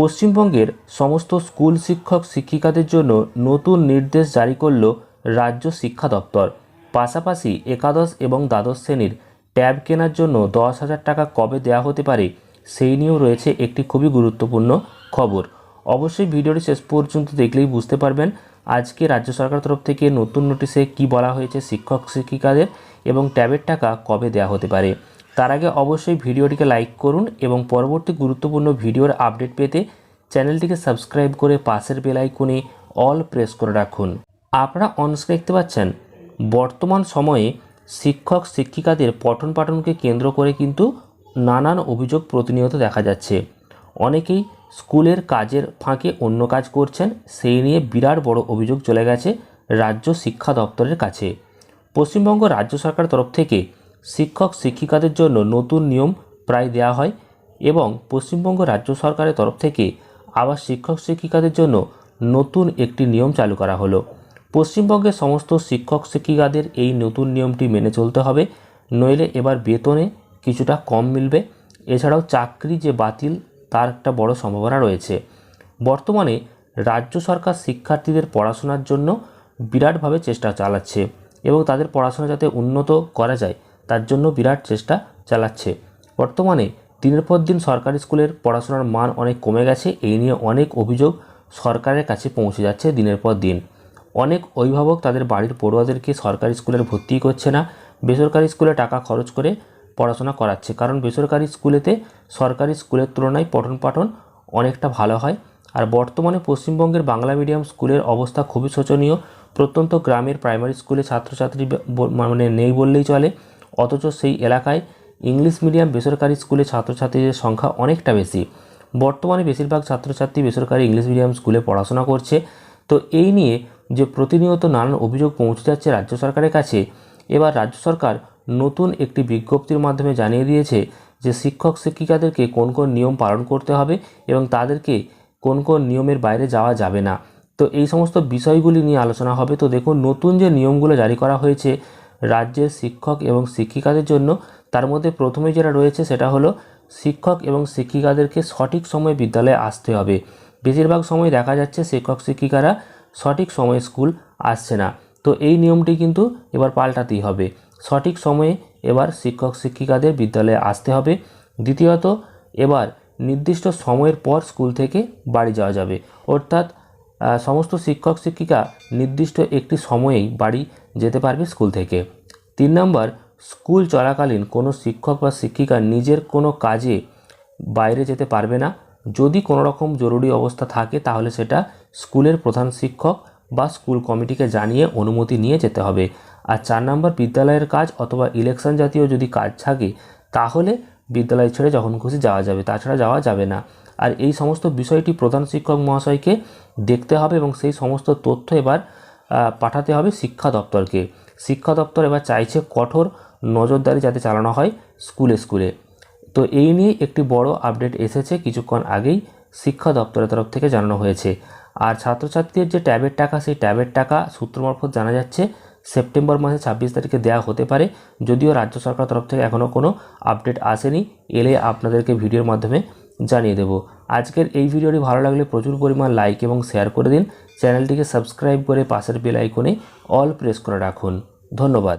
পশ্চিমবঙ্গের সমস্ত স্কুল শিক্ষক শিক্ষিকাদের জন্য নতুন নির্দেশ জারি করল রাজ্য শিক্ষা দপ্তর। পাশাপাশি একাদশ এবং দ্বাদশ শ্রেণির ট্যাব কেনার জন্য দশ হাজার টাকা কবে দেওয়া হতে পারে সেই নিয়েও রয়েছে একটি খুবই গুরুত্বপূর্ণ খবর। অবশ্যই ভিডিওটি শেষ পর্যন্ত দেখলেই বুঝতে পারবেন আজকে রাজ্য সরকার তরফ থেকে নতুন নোটিশে কি বলা হয়েছে শিক্ষক শিক্ষিকাদের এবং ট্যাবের টাকা কবে দেওয়া হতে পারে। তার আগে অবশ্যই ভিডিওটিকে লাইক করুন এবং পরবর্তী গুরুত্বপূর্ণ ভিডিওর আপডেট পেতে চ্যানেলটিকে সাবস্ক্রাইব করে পাশের বেল আইকনে অল প্রেস করে রাখুন। আপনারা অনস্ক্রিন দেখতে পাচ্ছেন, বর্তমান সময়ে শিক্ষক, শিক্ষিকাদের পঠন পাঠনকে কেন্দ্র করে কিন্তু নানান অভিযোগ প্রতিনিয়ত দেখা যাচ্ছে। অনেকেই স্কুলের কাজের ফাঁকে অন্য কাজ করছেন, সেই নিয়ে বিরাট বড় অভিযোগ চলে গেছে রাজ্য শিক্ষা দপ্তরের কাছে। পশ্চিমবঙ্গ রাজ্য সরকার তরফ থেকে শিক্ষক শিক্ষিকাদের জন্য নতুন নিয়ম প্রায় দেওয়া হয় এবং পশ্চিমবঙ্গ রাজ্য সরকারের তরফ থেকে আবার শিক্ষক শিক্ষিকাদের জন্য নতুন একটি নিয়ম চালু করা হলো। পশ্চিমবঙ্গের সমস্ত শিক্ষক শিক্ষিকাদের এই নতুন নিয়মটি মেনে চলতে হবে, নইলে এবার বেতনে কিছুটা কম মিলবে। এছাড়াও চাকরি যে বাতিল, তার একটা বড় সম্ভাবনা রয়েছে। বর্তমানে রাজ্য সরকার শিক্ষার্থীদের পড়াশোনার জন্য বিরাটভাবে চেষ্টা চালাচ্ছে এবং তাদের পড়াশোনা যাতে উন্নত করা যায় তার জন্য বিরাট চেষ্টা চালাচ্ছে। বর্তমানে দিনের পর দিন সরকারি স্কুলের পড়াশোনার মান অনেক কমে গেছে, এই নিয়ে অনেক অভিযোগ সরকারের কাছে পৌঁছে যাচ্ছে দিনের পর দিন। অনেক অভিভাবক তাদের বাড়ির পড়ুয়াদেরকে সরকারি স্কুলের ভর্তি করছে না, বেসরকারি স্কুলে টাকা খরচ করে পড়াশোনা করাচ্ছে। কারণ বেসরকারি স্কুলেতে সরকারি স্কুলের তুলনায় পঠন পাঠন অনেকটা ভালো হয়। আর বর্তমানে পশ্চিমবঙ্গের বাংলা মিডিয়াম স্কুলের অবস্থা খুবই শোচনীয়। প্রত্যন্ত গ্রামের প্রাইমারি স্কুলে ছাত্রছাত্রী মানে নেই বললেই চলে। অথচ সেই এলাকায় ইংলিশ মিডিয়াম বেসরকারি স্কুলে ছাত্রছাত্রীদের সংখ্যা অনেকটা বেশি। বর্তমানে বেশিরভাগ ছাত্রছাত্রী বেসরকারি ইংলিশ মিডিয়াম স্কুলে পড়াশোনা করছে। তো এই নিয়ে যে প্রতিনিয়ত নানান অভিযোগ পৌঁছে যাচ্ছে রাজ্য সরকারের কাছে, এবার রাজ্য সরকার নতুন একটি বিজ্ঞপ্তির মাধ্যমে জানিয়ে দিয়েছে যে শিক্ষক শিক্ষিকাদেরকে কোন কোন নিয়ম পালন করতে হবে এবং তাদেরকে কোন কোন নিয়মের বাইরে যাওয়া যাবে না। তো এই সমস্ত বিষয়গুলি নিয়ে আলোচনা হবে। তো দেখুন, নতুন যে নিয়মগুলো জারি করা হয়েছে রাজ্যের শিক্ষক এবং শিক্ষিকাদের জন্য তার মধ্যে প্রথমে যেটা রয়েছে সেটা হলো শিক্ষক এবং শিক্ষিকাদেরকে সঠিক সময়ে বিদ্যালয়ে আসতে হবে। বেশিরভাগ সময় দেখা যাচ্ছে শিক্ষক শিক্ষিকারা সঠিক সময়ে স্কুল আসছে না। তো এই নিয়মটি কিন্তু এবার পাল্টাতেই হবে। সঠিক সময়ে এবার শিক্ষক শিক্ষিকাদের বিদ্যালয়ে আসতে হবে। দ্বিতীয়ত, এবার নির্দিষ্ট সময়ের পর স্কুল থেকে বাড়ি যাওয়া যাবে। অর্থাৎ সমস্ত শিক্ষক শিক্ষিকা নির্দিষ্ট একটি সময়েই বাড়ি যেতে পারবে স্কুল থেকে। তিন নম্বর, স্কুল চলাকালীন কোনো শিক্ষক বা শিক্ষিকা নিজের কোনো কাজে বাইরে যেতে পারবে না। যদি কোনো রকম জরুরি অবস্থা থাকে, তাহলে সেটা স্কুলের প্রধান শিক্ষক বা স্কুল কমিটিকে জানিয়ে অনুমতি নিয়ে যেতে হবে। আর চার নম্বর, বিদ্যালয়ের কাজ অথবা ইলেকশন জাতীয় যদি কাজ থাকে, তাহলে বিদ্যালয় ছেড়ে যখন খুশি যাওয়া যাবে। তাছাড়া যাওয়া যাবে না। আর এই সমস্ত বিষয়টি প্রধান শিক্ষক মহাশয়কে দেখতে হবে এবং সেই সমস্ত তথ্য এবার পাঠাতে হবে শিক্ষা দপ্তরকে। শিক্ষা দপ্তর এবার চাইছে কঠোর নজরদারি যাতে চালানো হয় স্কুলে স্কুলে। তো এই নিয়ে একটি বড় আপডেট এসেছে, কিছুক্ষণ আগেই শিক্ষা দপ্তরের তরফ থেকে জানানো হয়েছে। আর ছাত্রছাত্রীদের যে ট্যাবের টাকা, সেই ট্যাবের টাকা সূত্র মারফত জানা যাচ্ছে, সেপ্টেম্বর মাসে ছাব্বিশ তারিখে দেওয়া হতে পারে। যদিও রাজ্য সরকার তরফ থেকে এখনও কোনো আপডেট আসেনি, এলে আপনাদেরকে ভিডিওর মাধ্যমে জানিয়ে দেব। আজকের এই ভিডিওটি ভালো লাগলে প্রচুর পরিমাণ লাইক এবং শেয়ার করে দিন। চ্যানেলটিকে সাবস্ক্রাইব করে পাশের বেল আইকনে অল প্রেস করে রাখুন। ধন্যবাদ।